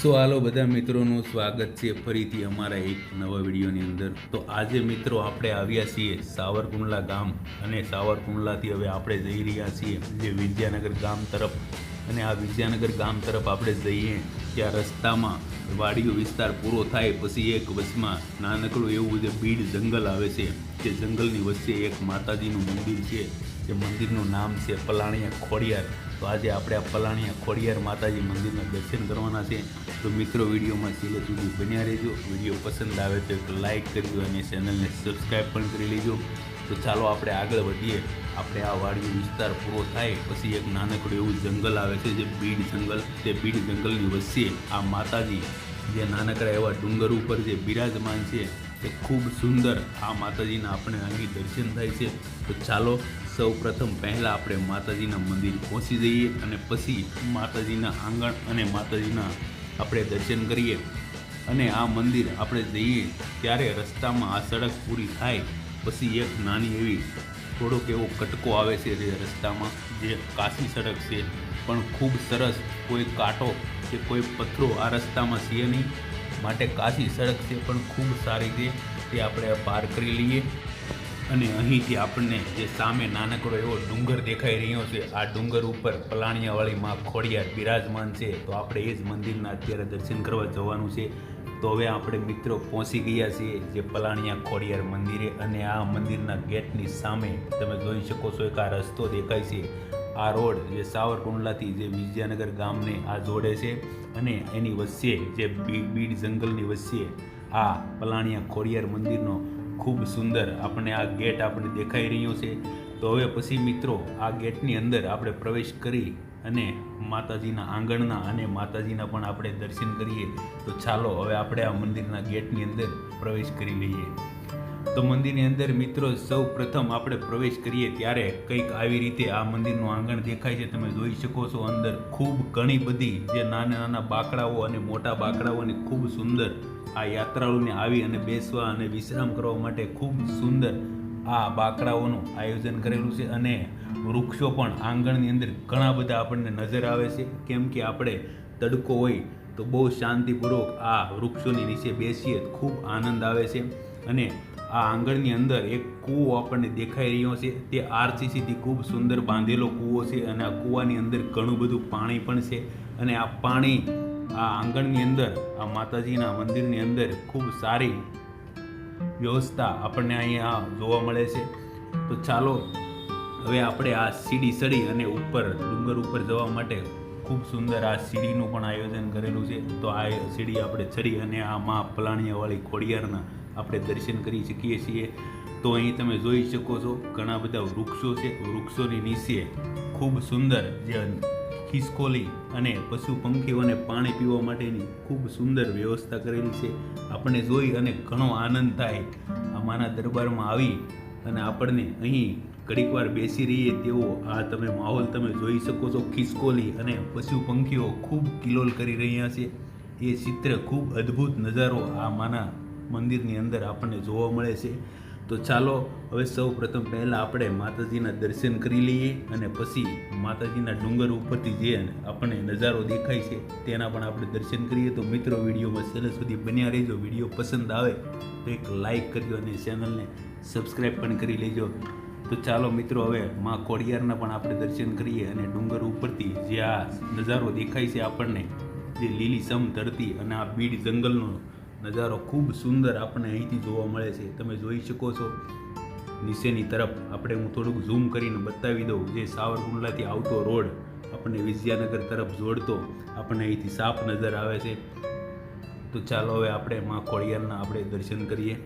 સો હાલો બધા મિત્રોનું સ્વાગત છે ફરીથી અમારા એક નવા વિડીયોની અંદર. તો આજે મિત્રો આપણે આવ્યા છીએ સાવરકુંડલા ગામ અને સાવરકુંડલાથી હવે આપણે જઈ રહ્યા છીએ જે વિદ્યાનગર ગામ તરફ. અને આ વિદ્યાનગર ગામ તરફ આપણે જઈએ ત્યાં રસ્તામાં વાડીઓ વિસ્તાર પૂરો થાય પછી એક વચમાં નાનકડું એવું જે બીડ જંગલ આવે છે. જે જંગલની વચ્ચે એક માતાજીનું મંદિર છે. જે મંદિરનું નામ છે પલાણિયા ખોડિયાર. તો આજે આપણે આ પલાણિયા ખોડિયાર માતાજી મંદિરના દર્શન કરવાના છે. તો મિત્રો, વિડીયોમાં છેલ્લે સુધી બન્યા રહેજો. વીડિયો પસંદ આવે તો એક લાઇક કરજો અને ચેનલને સબસ્ક્રાઈબ પણ કરી લેજો. તો ચાલો આપણે આગળ વધીએ. આપણે આ વાડીયો વિસ્તાર પૂરો થાય પછી એક નાનકડું એવું જંગલ આવે છે જે બીડ જંગલ. તે બીડ જંગલની વચ્ચે આ માતાજી, જે નાનકડા એવા ડુંગર ઉપર જે બિરાજમાન છે તે ખૂબ સુંદર આ માતાજીના આપણે અહીં દર્શન થાય છે. તો ચાલો સૌ પ્રથમ પહેલાં આપણે માતાજીના મંદિર પહોંચી જઈએ અને પછી માતાજીના આંગણ અને માતાજીના આપણે દર્શન કરીએ. અને આ મંદિર આપણે જઈએ ત્યારે રસ્તામાં આ સડક પૂરી થાય, પછી એક નાની એવી થોડોક એવો કટકો આવે છે જે રસ્તામાં, જે કાશી સડક છે. પણ ખૂબ સરસ, કોઈ કાંટો કે કોઈ પથ્થરો આ રસ્તામાં છે નહીં. માટે કાચી સડક છે પણ ખૂબ સારી છે. તે આપણે પાર કરી લઈએ. અને અહીંથી આપણને જે સામે નાનકડો એવો ડુંગર દેખાઈ રહ્યો છે, આ ડુંગર ઉપર પલાણિયાવાળી માં ખોડિયાર બિરાજમાન છે. તો આપણે એ જ મંદિરના અત્યારે દર્શન કરવા જવાનું છે. તો હવે આપણે મિત્રો પહોંચી ગયા છીએ જે પલાણિયા ખોડિયાર મંદિરે. અને આ મંદિરના ગેટની સામે તમે જોઈ શકો છો એક આ રસ્તો દેખાય છે. આ રોડ જે સાવરકુંડલાથી જે વિદ્યાનગર ગામને આ જોડે છે અને એની વચ્ચે જે બીડ જંગલની વચ્ચે આ પલાણિયા ખોડિયાર મંદિરનો ખૂબ સુંદર આપણને આ ગેટ આપણે દેખાઈ રહ્યો છે. તો હવે પછી મિત્રો આ ગેટની અંદર આપણે પ્રવેશ કરી અને માતાજીના આંગણના અને માતાજીના પણ આપણે દર્શન કરીએ. તો ચાલો હવે આપણે આ મંદિરના ગેટની અંદર પ્રવેશ કરી લઈએ. તો મંદિરની અંદર મિત્રો સૌ પ્રથમ આપણે પ્રવેશ કરીએ ત્યારે કંઈક આવી રીતે આ મંદિરનું આંગણ દેખાય છે. તમે જોઈ શકો છો અંદર ખૂબ ઘણી બધી જે નાના નાના બાકડાઓ અને મોટા બાકડાઓ અને ખૂબ સુંદર આ યાત્રાળુને આવી અને બેસવા અને વિશ્રામ કરવા માટે ખૂબ સુંદર આ બાકડાઓનું આયોજન કરેલું છે અને વૃક્ષો પણ આંગણની અંદર ઘણા બધા આપણને નજર આવે છે. કેમ કે આપણે તડકો હોય તો બહુ શાંતિપૂર્વક આ વૃક્ષોની નીચે બેસીએ ખૂબ આનંદ આવે છે અને આ આંગણની અંદર એક કૂવો આપણને દેખાઈ રહ્યો છે. તે આરસીસીથી ખૂબ સુંદર બાંધેલો કૂવો છે અને આ કૂવાની અંદર ઘણું બધું પાણી પણ છે. અને આ પાણી આ આંગણની અંદર, આ માતાજીના મંદિરની અંદર ખૂબ સારી વ્યવસ્થા આપણને અહીંયા જોવા મળે છે. તો ચાલો, હવે આપણે આ સીડી સડી અને ઉપર, ડુંગર ઉપર જવા માટે ખૂબ સુંદર આ સીડીનું પણ આયોજન કરેલું છે. તો આ સીડી આપણે ચડી અને આ મા પલાણિયાવાળી ખોડિયારના આપણે દર્શન કરી શકીએ છીએ. તો અહીં તમે જોઈ શકો છો, ઘણા બધા વૃક્ષો છે. વૃક્ષોની નીચે ખૂબ સુંદર જે ખિસકોલી અને પશુ પંખીઓને પાણી પીવા માટેની ખૂબ સુંદર વ્યવસ્થા કરેલી છે. આપણને જોઈ અને ઘણો આનંદ થાય અમારા દરબારમાં આવી અને આપણને અહીં ઘડીક વાર બેસી રહીએ તેવો આ તમે માહોલ તમે જોઈ શકો છો. ખિસકોલી અને પશુ પંખીઓ ખૂબ કિલોલ કરી રહ્યા છે. એ ચિત્ર ખૂબ અદ્ભુત નજારો આ માના મંદિરની અંદર આપણને જોવા મળે છે. તો ચાલો, હવે સૌ પ્રથમ પહેલાં આપણે માતાજીના દર્શન કરી લઈએ અને પછી માતાજીના ડુંગર ઉપરથી જે આપણને નજારો દેખાય છે, તેના પણ આપણે દર્શન કરીએ. તો મિત્રો, વિડીયોમાં છેલ્લે સુધી બન્યા રહેજો. વીડિયો પસંદ આવે તો એક લાઈક કરજો અને ચેનલને સબસ્ક્રાઈબ પણ કરી લેજો. તો ચાલો મિત્રો, હવે માં ખોડિયારના પણ આપણે દર્શન કરીએ અને ડુંગર ઉપરથી જે આ નજારો દેખાય છે આપણને, જે લીલી સમ ધરતી અને આ બીડ જંગલનો નજારો ખૂબ સુંદર આપણને અહીંથી જોવા મળે છે. તમે જોઈ શકો છો. નીચેની તરફ આપણે હું થોડુંક ઝૂમ કરીને બતાવી દઉં. જે સાવરકુંડલાથી આવતો રોડ આપણને વિદ્યાનગર તરફ જોડતો આપણને અહીંથી સાફ નજર આવે છે. તો ચાલો હવે આપણે માં ખોડિયારના આપણે દર્શન કરીએ.